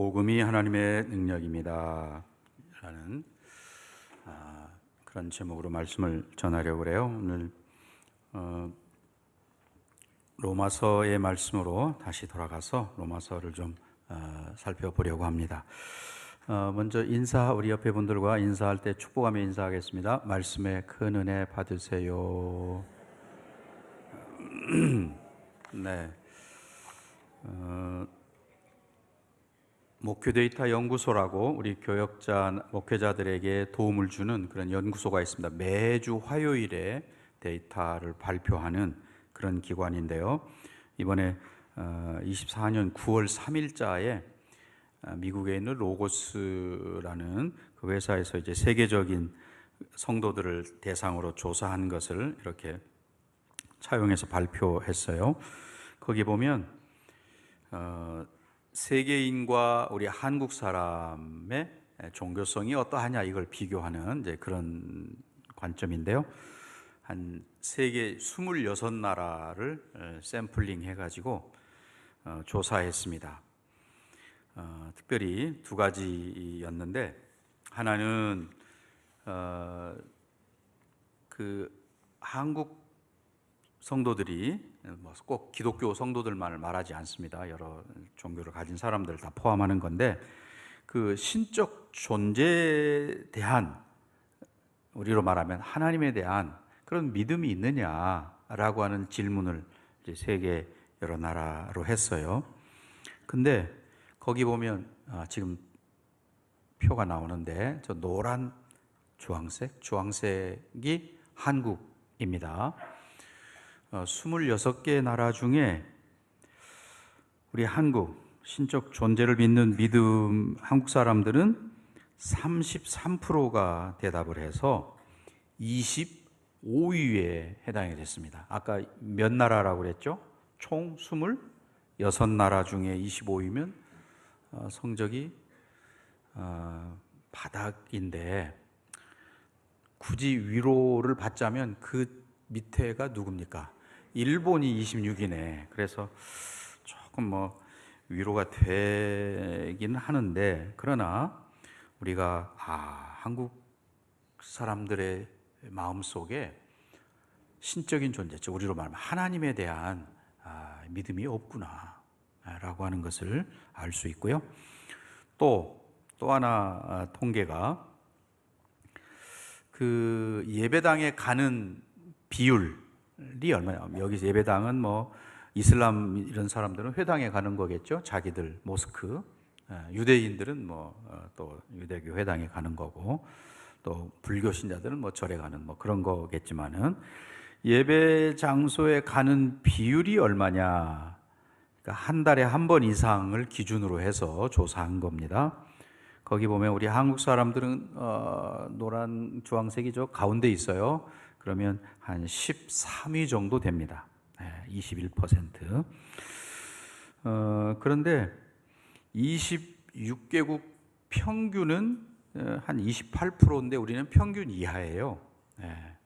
복음이 하나님의 능력입니다. 라는 아, 그런 제목으로 말씀을 전하려고 그래요. 오늘 어, 로마서의 말씀으로 다시 돌아가서 로마서를 좀 어, 살펴보려고 합니다. 어, 먼저 인사 우리 옆에 분들과 인사할 때 축복하며 인사하겠습니다. 말씀에 큰 은혜 받으세요. 네. 어, 목표 데이터 연구소라고 우리 교역자 목회자들에게 도움을 주는 그런 연구소가 있습니다. 매주 화요일에 데이터를 발표하는 그런 기관인데요. 이번에 24년 9월 3일자에 미국에 있는 로고스라는 그 회사에서 이제 세계적인 성도들을 대상으로 조사한 것을 이렇게 차용해서 발표했어요. 거기 보면 어, 세계인과 우리 한국 사람의 종교성이 어떠하냐 이걸 비교하는 이제 그런 관점인데요. 한 세계 26나라를 샘플링 해가지고 어, 조사했습니다. 어, 특별히 두 가지였는데 하나는 어, 그 한국 성도들이 뭐 꼭 기독교 성도들만을 말하지 않습니다. 여러 종교를 가진 사람들 다 포함하는 건데 그 신적 존재에 대한 우리로 말하면 하나님에 대한 그런 믿음이 있느냐라고 하는 질문을 이제 세계 여러 나라로 했어요. 근데 거기 보면 아, 지금 표가 나오는데 저 노란 주황색, 주황색이 한국입니다. 26개 어, 나라 중에 우리 한국 신적 존재를 믿는 믿음 한국 사람들은 33%가 대답을 해서 25위에 해당이 됐습니다. 아까 몇 나라라고 그랬죠? 총 26나라 중에 25위면 어, 성적이 어, 바닥인데 굳이 위로를 받자면 그 밑에가 누굽니까? 일본이 26이네. 그래서 조금 뭐 위로가 되긴 하는데 그러나 우리가 아, 한국 사람들의 마음 속에 신적인 존재죠. 우리로 말하면 하나님에 대한 아, 믿음이 없구나라고 하는 것을 알 수 있고요. 또 또 하나 아, 통계가 그 예배당에 가는 비율 이 얼마냐? 여기 예배당은 뭐 이슬람 이런 사람들은 회당에 가는 거겠죠. 자기들 모스크. 예, 유대인들은 뭐또 어, 유대교 회당에 가는 거고 또 불교 신자들은 뭐 절에 가는 뭐 그런 거겠지만은 예배 장소에 가는 비율이 얼마냐? 그러니까 한 달에 한 번 이상을 기준으로 해서 조사한 겁니다. 거기 보면 우리 한국 사람들은 어, 노란 주황색이 저 가운데 있어요. 그러면 한 13위 정도 됩니다. 21%. 어, 그런데 26개국 평균은 어, 한 28%인데 우리는 평균 이하예요. 네.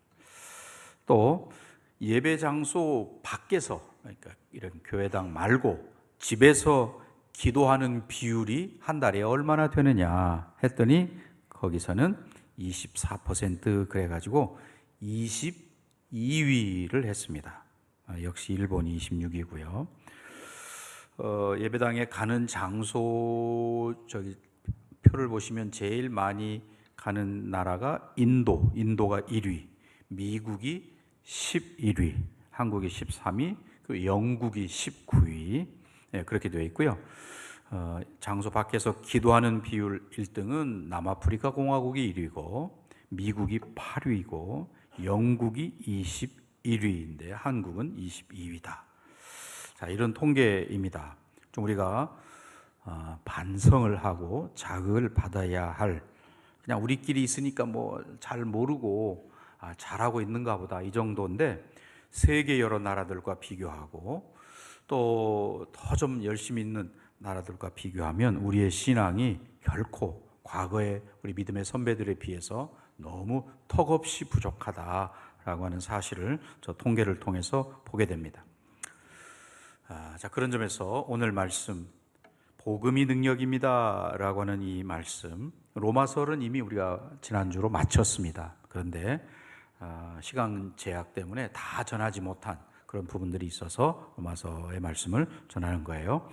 또 예배 장소 밖에서 그러니까 이런 교회당 말고 집에서 기도하는 비율이 한 달에 얼마나 되느냐 했더니 거기서는 24% 그래 가지고 22위를 했습니다. 아, 역시 일본이 26위고요. 어, 예배당에 가는 장소 저기 표를 보시면 제일 많이 가는 나라가 인도, 인도가 1위, 미국이 11위, 한국이 13위, 그 영국이 19위 네, 그렇게 되어 있고요. 어, 장소 밖에서 기도하는 비율 1등은 남아프리카 공화국이 1위고 미국이 8위고 영국이 21위인데 한국은 22위다. 자, 이런 통계입니다. 좀 우리가 어, 반성을 하고 자극을 받아야 할 그냥 우리끼리 있으니까 뭐 잘 모르고 아, 잘하고 있는가 보다 이 정도인데 세계 여러 나라들과 비교하고 또 더 좀 열심히 있는 나라들과 비교하면 우리의 신앙이 결코 과거의 우리 믿음의 선배들에 비해서 너무 턱없이 부족하다라고 하는 사실을 저 통계를 통해서 보게 됩니다. 아, 자 그런 점에서 오늘 말씀 복음이 능력입니다라고 하는 이 말씀 로마서는 이미 우리가 지난주로 마쳤습니다. 그런데 아, 시간 제약 때문에 다 전하지 못한 그런 부분들이 있어서 로마서의 말씀을 전하는 거예요.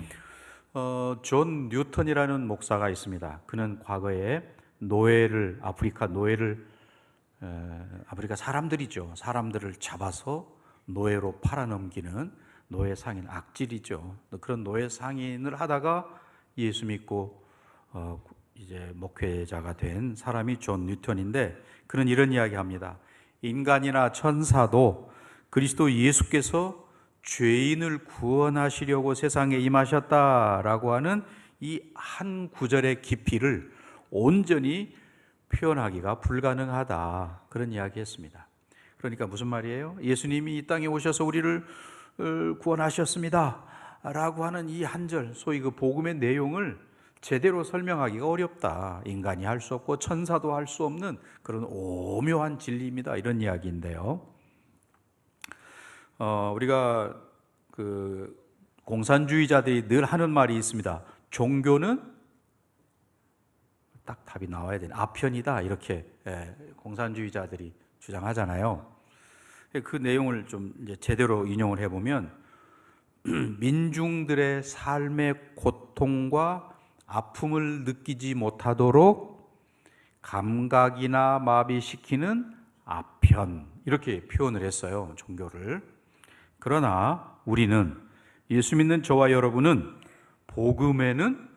어, 존 뉴턴이라는 목사가 있습니다. 그는 과거에 노예를 아프리카 노예를 에, 아프리카 사람들이죠. 사람들을 잡아서 노예로 팔아넘기는 노예 상인 악질이죠. 그런 노예 상인을 하다가 예수 믿고 어, 이제 목회자가 된 사람이 존 뉴턴인데 그는 이런 이야기합니다. 인간이나 천사도 그리스도 예수께서 죄인을 구원하시려고 세상에 임하셨다라고 하는 이 한 구절의 깊이를 온전히 표현하기가 불가능하다. 그런 이야기 했습니다. 그러니까 무슨 말이에요? 예수님이 이 땅에 오셔서 우리를 어, 구원하셨습니다. 라고 하는 이 한 절, 소위 그 복음의 내용을 제대로 설명하기가 어렵다. 인간이 할 수 없고 천사도 할 수 없는 그런 오묘한 진리입니다. 이런 이야기인데요. 어, 우리가 그 공산주의자들이 늘 하는 말이 있습니다. 종교는 딱 답이 나와야 되는 아편이다 이렇게 예, 공산주의자들이 주장하잖아요. 그 내용을 좀 제대로 인용을 해보면 민중들의 삶의 고통과 아픔을 느끼지 못하도록 감각이나 마비시키는 아편 이렇게 표현을 했어요 종교를 그러나 우리는 예수 믿는 저와 여러분은 복음에는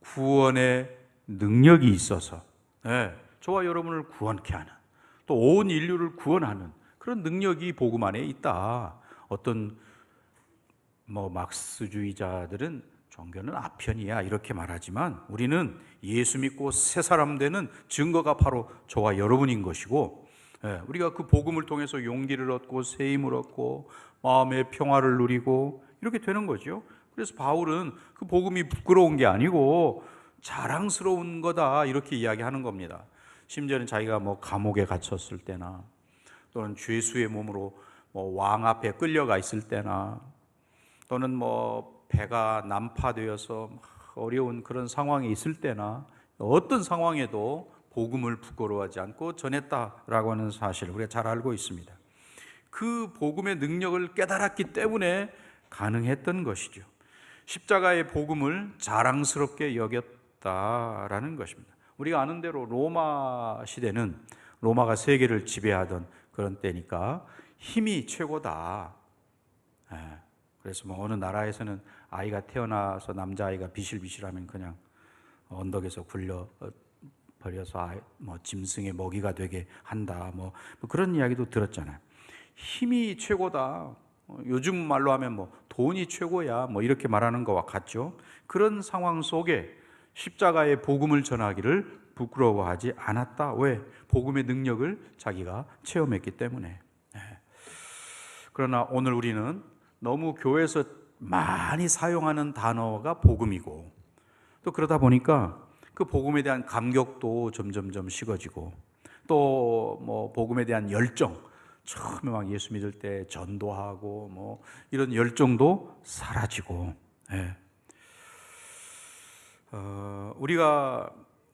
구원의 능력이 있어서 네, 저와 여러분을 구원케 하는 또 온 인류를 구원하는 그런 능력이 복음 안에 있다. 어떤 뭐 막스주의자들은 종교는 아편이야 이렇게 말하지만 우리는 예수 믿고 새 사람 되는 증거가 바로 저와 여러분인 것이고 예, 우리가 그 복음을 통해서 용기를 얻고 새 힘을 얻고 마음의 평화를 누리고 이렇게 되는 거죠. 그래서 바울은 그 복음이 부끄러운 게 아니고 자랑스러운 거다 이렇게 이야기하는 겁니다. 심지어는 자기가 뭐 감옥에 갇혔을 때나 또는 죄수의 몸으로 뭐 왕 앞에 끌려가 있을 때나 또는 뭐 배가 난파되어서 어려운 그런 상황에 있을 때나 어떤 상황에도 복음을 부끄러워하지 않고 전했다라고 하는 사실을 우리가 잘 알고 있습니다. 그 복음의 능력을 깨달았기 때문에 가능했던 것이죠. 십자가의 복음을 자랑스럽게 여겼 있다라는 것입니다. 우리가 아는 대로 로마 시대는 로마가 세계를 지배하던 그런 때니까 힘이 최고다. 예. 그래서 뭐 어느 나라에서는 아이가 태어나서 남자아이가 비실비실하면 그냥 언덕에서 굴려 어, 버려서 뭐 짐승의 먹이가 되게 한다. 뭐, 뭐 그런 이야기도 들었잖아요. 힘이 최고다. 어, 요즘 말로 하면 뭐 돈이 최고야. 뭐 이렇게 말하는 것과 같죠. 그런 상황 속에 십자가의 복음을 전하기를 부끄러워하지 않았다. 왜? 복음의 능력을 자기가 체험했기 때문에. 네. 그러나 오늘 우리는 너무 교회에서 많이 사용하는 단어가 복음이고 또 그러다 보니까 그 복음에 대한 감격도 점점점 식어지고 또 뭐 복음에 대한 열정 처음에 막 예수 믿을 때 전도하고 뭐 이런 열정도 사라지고 예. 어, 우리가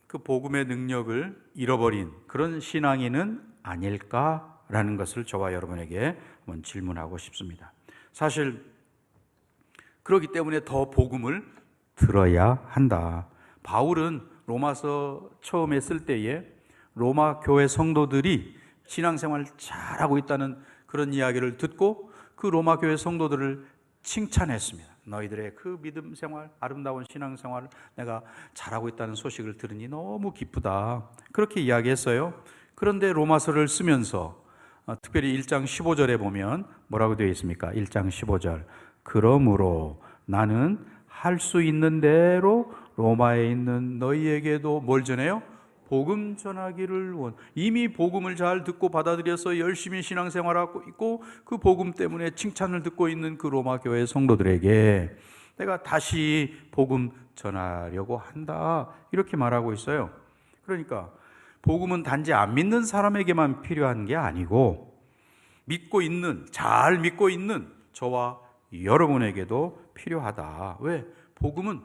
그 복음의 능력을 잃어버린 그런 신앙인은 아닐까라는 것을 저와 여러분에게 한번 질문하고 싶습니다. 사실 그렇기 때문에 더 복음을 들어야 한다. 바울은 로마서 처음에 쓸 때에 로마 교회 성도들이 신앙생활 잘하고 있다는 그런 이야기를 듣고 그 로마 교회 성도들을 칭찬했습니다. 너희들의 그 믿음 생활, 아름다운 신앙 생활을 내가 잘하고 있다는 소식을 들으니 너무 기쁘다. 그렇게 이야기했어요. 그런데 로마서를 쓰면서 어, 특별히 1장 15절에 보면 뭐라고 되어 있습니까? 1장 15절. 그러므로 나는 할 수 있는 대로 로마에 있는 너희에게도 뭘 전해요? 복음 전하기를 원. 이미 복음을 잘 듣고 받아들여서 열심히 신앙생활하고 있고 그 복음 때문에 칭찬을 듣고 있는 그 로마 교회 성도들에게 내가 다시 복음 전하려고 한다. 이렇게 말하고 있어요. 그러니까 복음은 단지 안 믿는 사람에게만 필요한 게 아니고 믿고 있는 잘 믿고 있는 저와 여러분에게도 필요하다. 왜? 복음은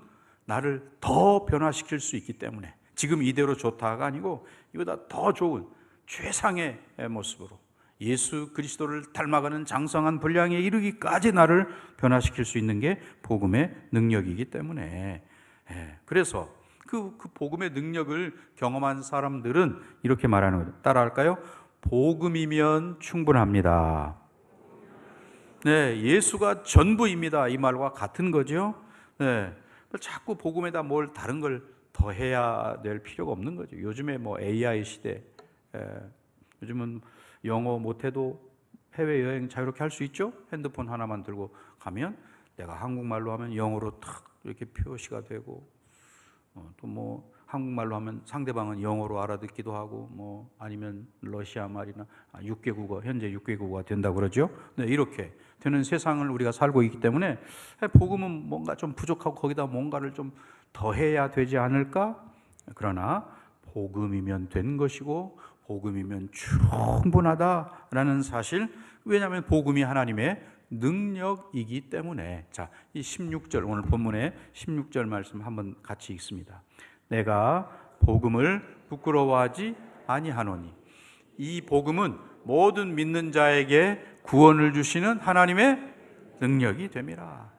나를 더 변화시킬 수 있기 때문에 지금 이대로 좋다가 아니고 이보다 더 좋은 최상의 모습으로 예수 그리스도를 닮아가는 장성한 분량에 이르기까지 나를 변화시킬 수 있는 게 복음의 능력이기 때문에 예, 그래서 그, 그 복음의 능력을 경험한 사람들은 이렇게 말하는 거예요. 따라할까요? 복음이면 충분합니다. 네, 예수가 전부입니다. 이 말과 같은 거죠. 네, 자꾸 복음에다 뭘 다른 걸 더 해야 될 필요가 없는 거죠. 요즘에 뭐 AI 시대, 에, 요즘은 영어 못해도 해외 여행 자유롭게 할 수 있죠. 핸드폰 하나만 들고 가면 내가 한국말로 하면 영어로 탁 이렇게 표시가 되고 어, 또뭐 한국말로 하면 상대방은 영어로 알아듣기도 하고 뭐 아니면 러시아 말이나 아, 6개 국어 현재 6개 국어가 된다고 그러죠. 네, 이렇게 되는 세상을 우리가 살고 있기 때문에 복음은 뭔가 좀 부족하고 거기다 뭔가를 좀 더해야 되지 않을까? 그러나 복음이면 된 것이고 복음이면 충분하다라는 사실 왜냐하면 복음이 하나님의 능력이기 때문에 자, 이 16절 오늘 본문의 16절 말씀 한번 같이 읽습니다. 내가 복음을 부끄러워하지 아니하노니 이 복음은 모든 믿는 자에게 구원을 주시는 하나님의 능력이 됨이라.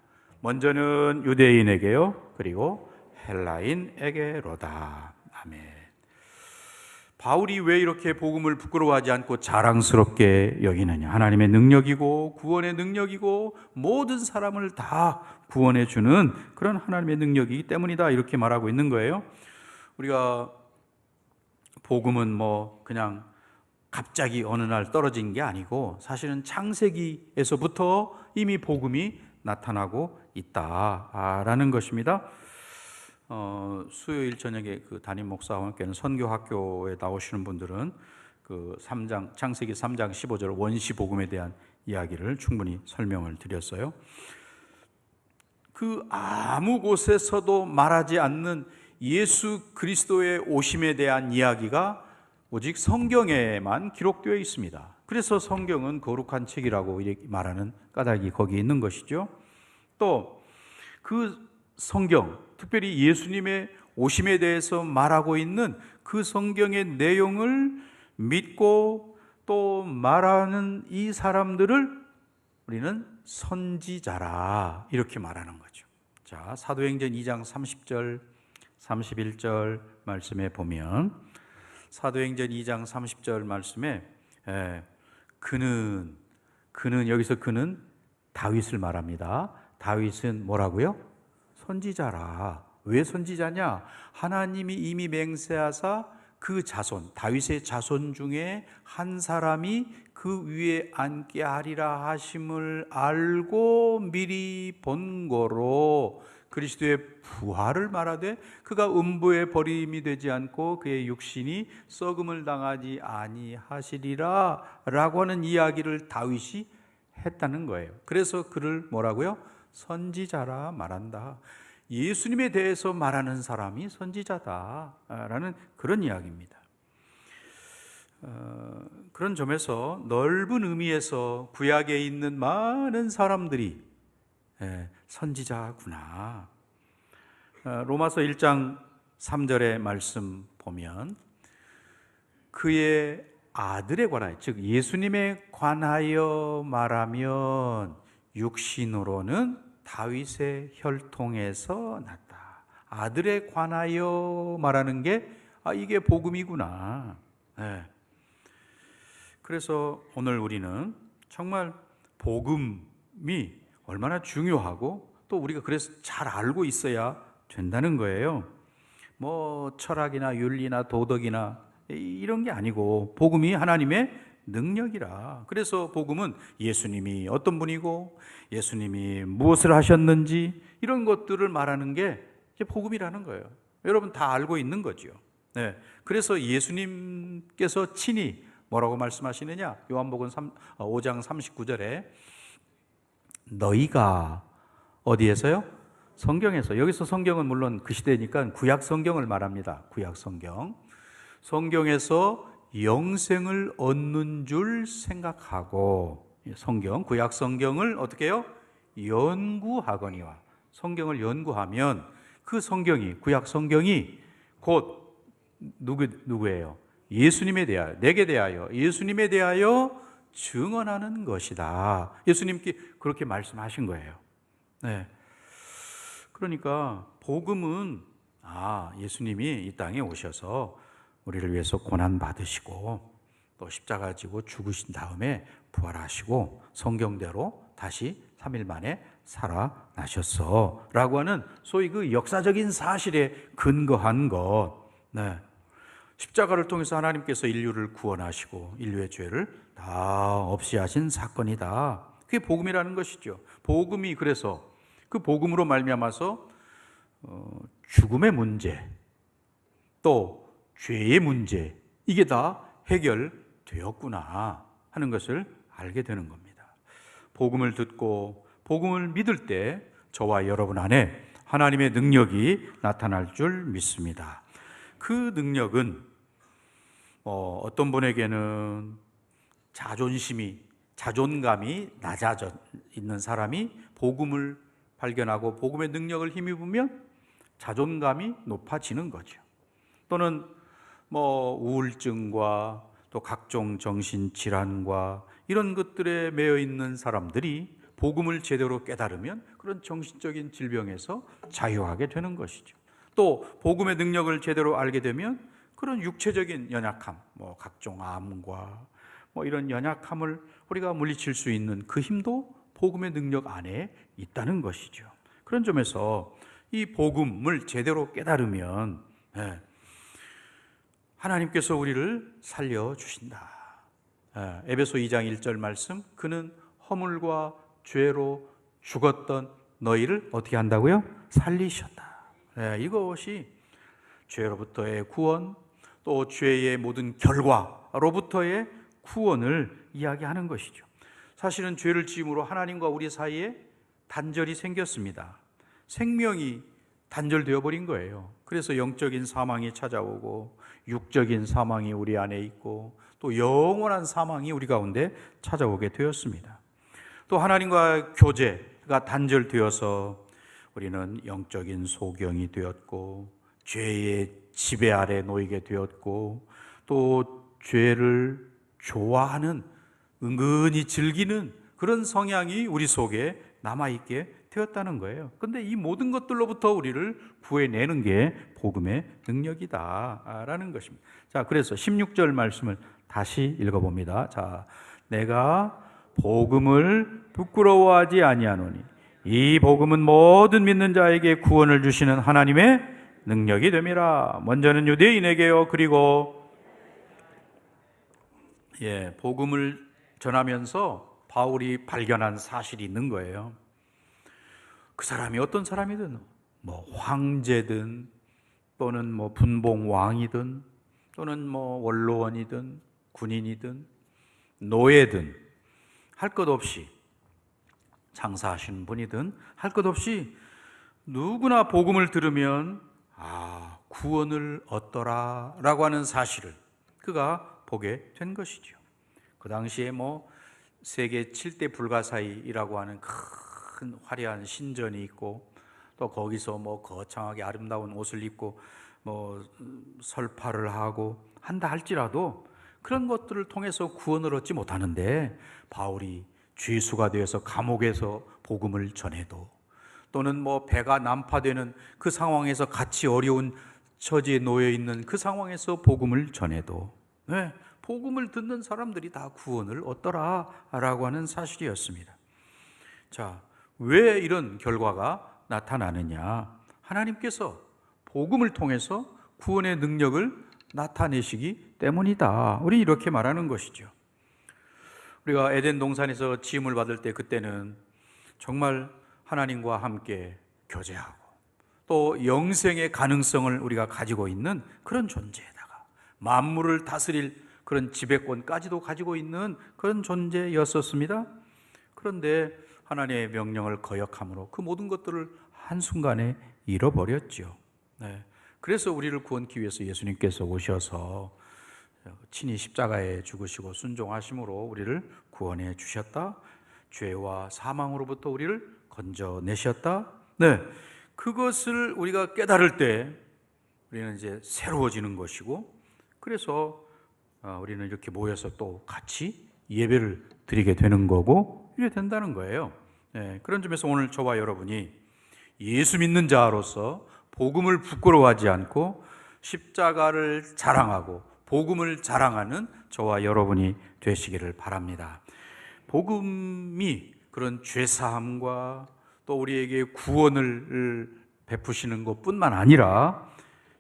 먼저는 유대인에게요. 그리고 헬라인에게로다. 아멘. 바울이 왜 이렇게 복음을 부끄러워하지 않고 자랑스럽게 여기느냐? 하나님의 능력이고 구원의 능력이고 모든 사람을 다 구원해 주는 그런 하나님의 능력이기 때문이다. 이렇게 말하고 있는 거예요. 우리가 복음은 뭐 그냥 갑자기 어느 날 떨어진 게 아니고 사실은 창세기에서부터 이미 복음이 나타나고 있다라는 것입니다. 어, 수요일 저녁에 그 담임 목사와 함께는 선교 학교에 나오시는 분들은 그 3장 창세기 3장 15절 원시 복음에 대한 이야기를 충분히 설명을 드렸어요. 그 아무 곳에서도 말하지 않는 예수 그리스도의 오심에 대한 이야기가 오직 성경에만 기록되어 있습니다. 그래서 성경은 거룩한 책이라고 말하는 까닭이 거기 있는 것이죠. 또 그 성경, 특별히 예수님의 오심에 대해서 말하고 있는 그 성경의 내용을 믿고 또 말하는 이 사람들을 우리는 선지자라 이렇게 말하는 거죠. 자, 사도행전 2장 30절 31절 말씀에 보면 사도행전 2장 30절 말씀에 에, 그는 그는 여기서 그는 다윗을 말합니다. 다윗은 뭐라고요? 선지자라. 왜 선지자냐? 하나님이 이미 맹세하사 그 자손, 다윗의 자손 중에 한 사람이 그 위에 앉게 하리라 하심을 알고 미리 본 거로 그리스도의 부활을 말하되 그가 음부에 버림이 되지 않고 그의 육신이 썩음을 당하지 아니하시리라라고 하는 이야기를 다윗이 했다는 거예요. 그래서 그를 뭐라고요? 선지자라 말한다. 예수님에 대해서 말하는 사람이 선지자다라는 그런 이야기입니다. 어, 그런 점에서 넓은 의미에서 구약에 있는 많은 사람들이 예, 선지자구나. 어, 로마서 1장 3절의 말씀 보면 그의 아들에 관하여 즉 예수님에 관하여 말하면 육신으로는 다윗의 혈통에서 났다. 아들에 관하여 말하는 게 아, 이게 복음이구나. 네. 그래서 오늘 우리는 정말 복음이 얼마나 중요하고 또 우리가 그래서 잘 알고 있어야 된다는 거예요. 뭐 철학이나 윤리나 도덕이나 이런 게 아니고 복음이 하나님의 능력이라. 그래서 복음은 예수님이 어떤 분이고 예수님이 무엇을 하셨는지 이런 것들을 말하는 게 복음이라는 거예요. 여러분 다 알고 있는 거죠. 네. 그래서 예수님께서 친히 뭐라고 말씀하시느냐? 요한복음 3, 5장 39절에 너희가 어디에서요? 성경에서 여기서 성경은 물론 그 시대니까 구약 성경을 말합니다. 구약 성경. 성경에서 영생을 얻는 줄 생각하고 성경 구약 성경을 어떻게 해요? 연구하거니와 성경을 연구하면 그 성경이 구약 성경이 곧 누구 누구예요? 예수님에 대하여 내게 대하여 예수님에 대하여 증언하는 것이다. 예수님께 그렇게 말씀하신 거예요. 네. 그러니까 복음은 아, 예수님이 이 땅에 오셔서 우리를 위해서 고난 받으시고 또 십자가 지고 죽으신 다음에 부활하시고 성경대로 다시 3일 만에 살아나셨어. 라고 하는 소위 그 역사적인 사실에 근거한 것. 네. 십자가를 통해서 하나님께서 인류를 구원하시고 인류의 죄를 다 없이 하신 사건이다. 그게 복음이라는 것이죠. 복음이 그래서 그 복음으로 말미암아서 어, 죽음의 문제, 또 죄의 문제 이게 다 해결되었구나 하는 것을 알게 되는 겁니다. 복음을 듣고 복음을 믿을 때 저와 여러분 안에 하나님의 능력이 나타날 줄 믿습니다. 그 능력은 어, 어떤 분에게는 자존심이 자존감이 낮아져 있는 사람이 복음을 발견하고 복음의 능력을 힘입으면 자존감이 높아지는 거죠. 또는 뭐 우울증과 또 각종 정신 질환과 이런 것들에 매여 있는 사람들이 복음을 제대로 깨달으면 그런 정신적인 질병에서 자유하게 되는 것이죠. 또 복음의 능력을 제대로 알게 되면 그런 육체적인 연약함, 뭐 각종 암과 뭐 이런 연약함을 우리가 물리칠 수 있는 그 힘도 복음의 능력 안에 있다는 것이죠. 그런 점에서 이 복음을 제대로 깨달으면 예, 하나님께서 우리를 살려 주신다. 예, 에베소 2장 1절 말씀 그는 허물과 죄로 죽었던 너희를 어떻게 한다고요? 살리셨다. 예, 이것이 죄로부터의 구원 또 죄의 모든 결과로부터의 구원을 이야기하는 것이죠. 사실은 죄를 지음으로 하나님과 우리 사이에 단절이 생겼습니다. 생명이 단절되어 버린 거예요. 그래서 영적인 사망이 찾아오고 육적인 사망이 우리 안에 있고 또 영원한 사망이 우리 가운데 찾아오게 되었습니다. 또 하나님과 교제가 단절되어서 우리는 영적인 소경이 되었고 죄의 지배 아래 놓이게 되었고 또 죄를 좋아하는 은근히 즐기는 그런 성향이 우리 속에 남아 있게 되었다는 거예요. 근데 이 모든 것들로부터 우리를 구해내는 게 복음의 능력이다라는 것입니다. 자, 그래서 16절 말씀을 다시 읽어 봅니다. 자, 내가 복음을 부끄러워하지 아니하노니 이 복음은 모든 믿는 자에게 구원을 주시는 하나님의 능력이 됨이라. 먼저는 유대인에게요. 그리고 예, 복음을 전하면서 바울이 발견한 사실이 있는 거예요. 그 사람이 어떤 사람이든 뭐 황제든 또는 뭐 분봉 왕이든 또는 뭐 원로원이든 군인이든 노예든 할 것 없이 장사하시는 분이든 할 것 없이 누구나 복음을 들으면 아 구원을 얻더라라고 하는 사실을 그가 보게 된 것이죠. 그 당시에 뭐 세계 7대 불가사의라고 하는 큰 화려한 신전이 있고 또 거기서 뭐 거창하게 아름다운 옷을 입고 뭐 설파를 하고 한다 할지라도 그런 것들을 통해서 구원을 얻지 못하는데 바울이 죄수가 되어서 감옥에서 복음을 전해도 또는 뭐 배가 난파되는 그 상황에서 같이 어려운 처지에 놓여 있는 그 상황에서 복음을 전해도 네, 복음을 듣는 사람들이 다 구원을 얻더라라고 하는 사실이었습니다. 자, 왜 이런 결과가 나타나느냐? 하나님께서 복음을 통해서 구원의 능력을 나타내시기 때문이다. 우리 이렇게 말하는 것이죠. 우리가 에덴 동산에서 지음을 받을 때 그때는 정말 하나님과 함께 교제하고 또 영생의 가능성을 우리가 가지고 있는 그런 존재에다가 만물을 다스릴 그런 지배권까지도 가지고 있는 그런 존재였었습니다. 그런데 하나님의 명령을 거역함으로 그 모든 것들을 한순간에 잃어버렸죠. 네. 그래서 우리를 구원기 위해서 예수님께서 오셔서 친히 십자가에 죽으시고 순종하심으로 우리를 구원해 주셨다. 죄와 사망으로부터 우리를 건져내셨다. 네. 그것을 우리가 깨달을 때 우리는 이제 새로워지는 것이고 그래서 어, 우리는 이렇게 모여서 또 같이 예배를 드리게 되는 거고 이래 된다는 거예요. 네, 그런 점에서 오늘 저와 여러분이 예수 믿는 자로서 복음을 부끄러워하지 않고 십자가를 자랑하고 복음을 자랑하는 저와 여러분이 되시기를 바랍니다. 복음이 그런 죄사함과 또 우리에게 구원을 베푸시는 것 뿐만 아니라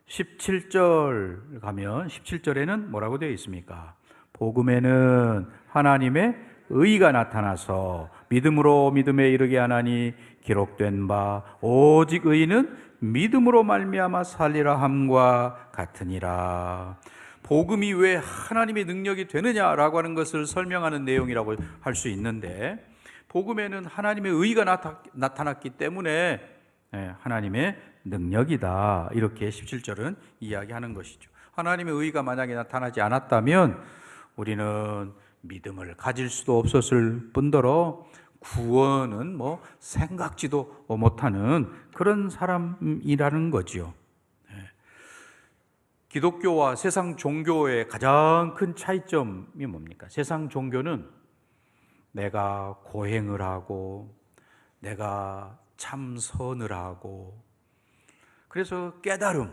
17절 가면 17절에는 뭐라고 되어 있습니까? 복음에는 하나님의 의가 나타나서 믿음으로 믿음에 이르게 하나니 기록된 바 오직 의는 믿음으로 말미암아 살리라 함과 같으니라. 복음이 왜 하나님의 능력이 되느냐라고 하는 것을 설명하는 내용이라고 할 수 있는데 복음에는 하나님의 의가 나타, 났기 때문에 예, 하나님의 능력이다. 이렇게 17절은 이야기하는 것이죠. 하나님의 의가 만약에 나타나지 않았다면 우리는 믿음을 가질 수도 없었을 뿐더러 구원은 뭐 생각지도 못하는 그런 사람이라는 거지요. 예. 기독교와 세상 종교의 가장 큰 차이점이 뭡니까? 세상 종교는 내가 고행을 하고 내가 참선을 하고 그래서 깨달음,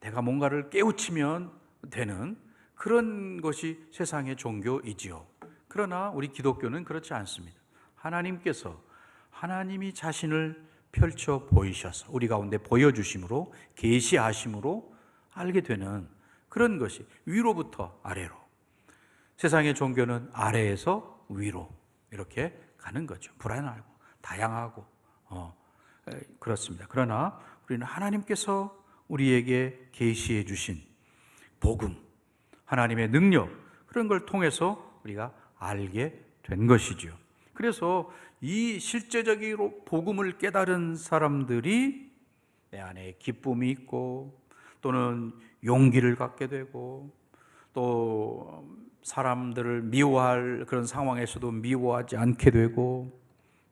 내가 뭔가를 깨우치면 되는 그런 것이 세상의 종교이지요. 그러나 우리 기독교는 그렇지 않습니다. 하나님께서 하나님이 자신을 펼쳐 보이셔서 우리 가운데 보여주심으로 계시하심으로 알게 되는 그런 것이 위로부터 아래로 세상의 종교는 아래에서 위로 이렇게 가는 거죠. 불안하고 다양하고 어, 그렇습니다. 그러나 우리는 하나님께서 우리에게 계시해 주신 복음, 하나님의 능력 그런 걸 통해서 우리가 알게 된 것이죠. 그래서 이 실제적으로 복음을 깨달은 사람들이 내 안에 기쁨이 있고 또는 용기를 갖게 되고 또 사람들을 미워할 그런 상황에서도 미워하지 않게 되고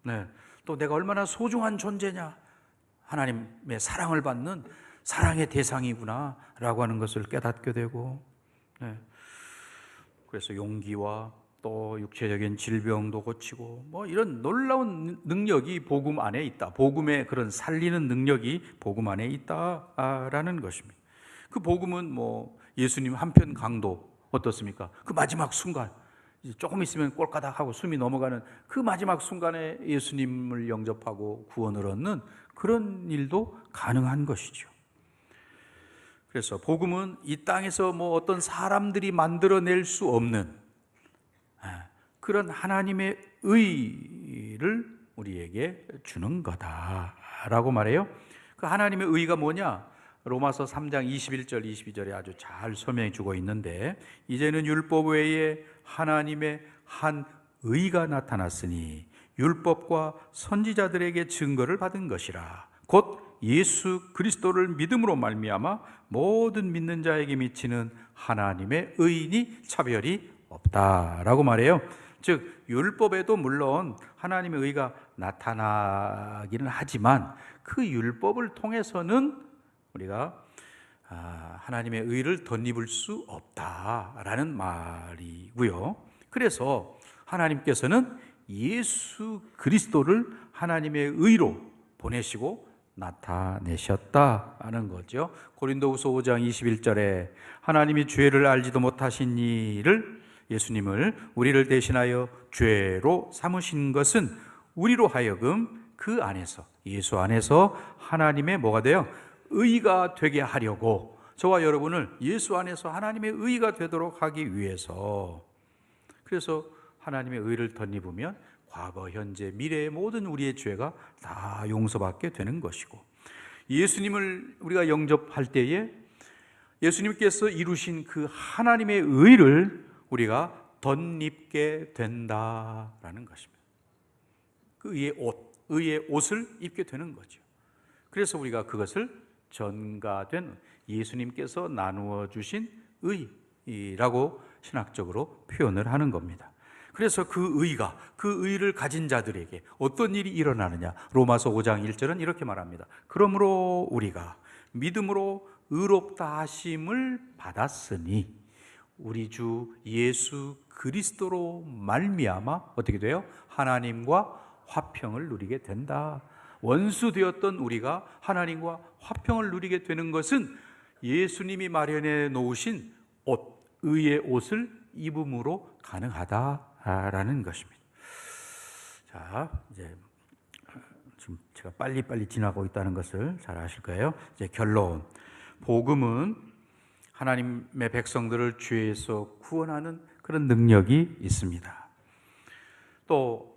네. 또 내가 얼마나 소중한 존재냐 하나님의 사랑을 받는 사랑의 대상이구나라고 하는 것을 깨닫게 되고 네. 그래서 용기와 또 육체적인 질병도 고치고 뭐 이런 놀라운 능력이 복음 안에 있다. 복음의 그런 살리는 능력이 복음 안에 있다라는 것입니다. 그 복음은 뭐 예수님 한편 강도 어떻습니까? 그 마지막 순간 조금 있으면 꼴까닥하고 숨이 넘어가는 그 마지막 순간에 예수님을 영접하고 구원을 얻는 그런 일도 가능한 것이죠. 그래서 복음은 이 땅에서 뭐 어떤 사람들이 만들어낼 수 없는 아, 그런 하나님의 의를 우리에게 주는 거다라고 말해요. 그 하나님의 의가 뭐냐? 로마서 3장 21절 22절에 아주 잘 설명해 주고 있는데 이제는 율법 외에 하나님의 한 의가 나타났으니 율법과 선지자들에게 증거를 받은 것이라 곧 예수 그리스도를 믿음으로 말미암아 모든 믿는 자에게 미치는 하나님의 의인이 차별이 없다라고 말해요. 즉 율법에도 물론 하나님의 의가 나타나기는 하지만 그 율법을 통해서는 우리가 아, 하나님의 의를 덧입을 수 없다라는 말이고요. 그래서 하나님께서는 예수 그리스도를 하나님의 의로 보내시고 나타내셨다는 거죠. 고린도후서 5장 21절에 하나님이 죄를 알지도 못하신 이를 예수님을 우리를 대신하여 죄로 삼으신 것은 우리로 하여금 그 안에서 예수 안에서 하나님의 뭐가 돼요? 의가 되게 하려고 저와 여러분을 예수 안에서 하나님의 의가 되도록 하기 위해서 그래서 하나님의 의를 덧입으면 과거, 현재, 미래의 모든 우리의 죄가 다 용서받게 되는 것이고 예수님을 우리가 영접할 때에 예수님께서 이루신 그 하나님의 의를 우리가 덧입게 된다라는 것입니다. 그 의의 옷, 의의 옷을 입게 되는 거죠. 그래서 우리가 그것을 전가된 예수님께서 나누어 주신 의라고 신학적으로 표현을 하는 겁니다. 그래서 그 의가 그 의를 가진 자들에게 어떤 일이 일어나느냐? 로마서 5장 1절은 이렇게 말합니다. 그러므로 우리가 믿음으로 의롭다 하심을 받았으니 우리 주 예수 그리스도로 말미암아 어떻게 돼요? 하나님과 화평을 누리게 된다. 원수 되었던 우리가 하나님과 화평을 누리게 되는 것은 예수님이 마련해 놓으신 옷, 의의 옷을 입음으로 가능하다 라는 것입니다. 자, 이제 지금 제가 빨리빨리 지나고 있다는 것을 잘 아실 거예요. 이제 결론. 복음은 하나님의 백성들을 죄에서 구원하는 그런 능력이 있습니다. 또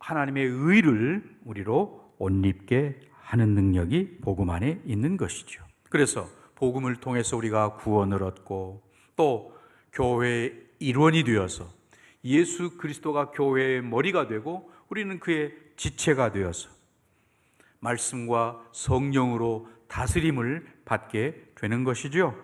하나님의 의를 우리로 옷 입게 하는 능력이 복음 안에 있는 것이죠. 그래서 복음을 통해서 우리가 구원을 얻고 또 교회의 일원이 되어서 예수 그리스도가 교회의 머리가 되고 우리는 그의 지체가 되어서 말씀과 성령으로 다스림을 받게 되는 것이죠.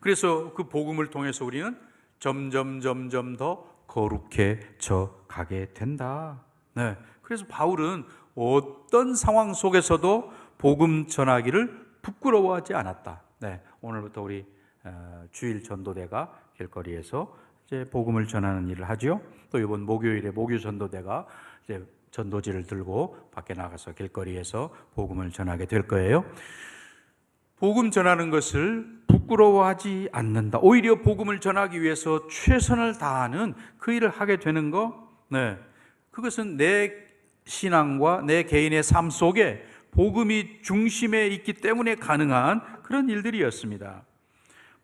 그래서 그 복음을 통해서 우리는 점점 점점 더 거룩해져 가게 된다. 네. 그래서 바울은 어떤 상황 속에서도 복음 전하기를 부끄러워하지 않았다. 네. 오늘부터 우리 어, 주일 전도대가 길거리에서 이제 복음을 전하는 일을 하죠. 또 이번 목요일에 목요 전도대가 이제 전도지를 들고 밖에 나가서 길거리에서 복음을 전하게 될 거예요. 복음 전하는 것을 부끄러워하지 않는다. 오히려 복음을 전하기 위해서 최선을 다하는 그 일을 하게 되는 거, 네. 그것은 내 신앙과 내 개인의 삶 속에 복음이 중심에 있기 때문에 가능한 그런 일들이었습니다.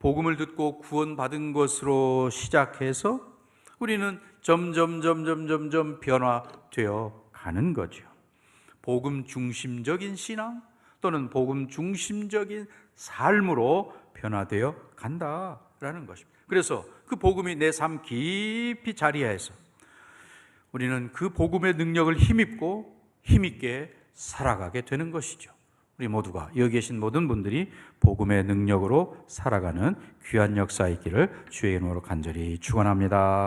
복음을 듣고 구원받은 것으로 시작해서 우리는 점점 점점 점점 변화되어 가는 거죠. 복음 중심적인 신앙 또는 복음 중심적인 삶으로 변화되어 간다라는 것입니다. 그래서 그 복음이 내 삶 깊이 자리해서 우리는 그 복음의 능력을 힘입고 힘있게 살아가게 되는 것이죠. 우리 모두가 여기 계신 모든 분들이 복음의 능력으로 살아가는 귀한 역사 있기를 주의 이름으로 간절히 축원합니다.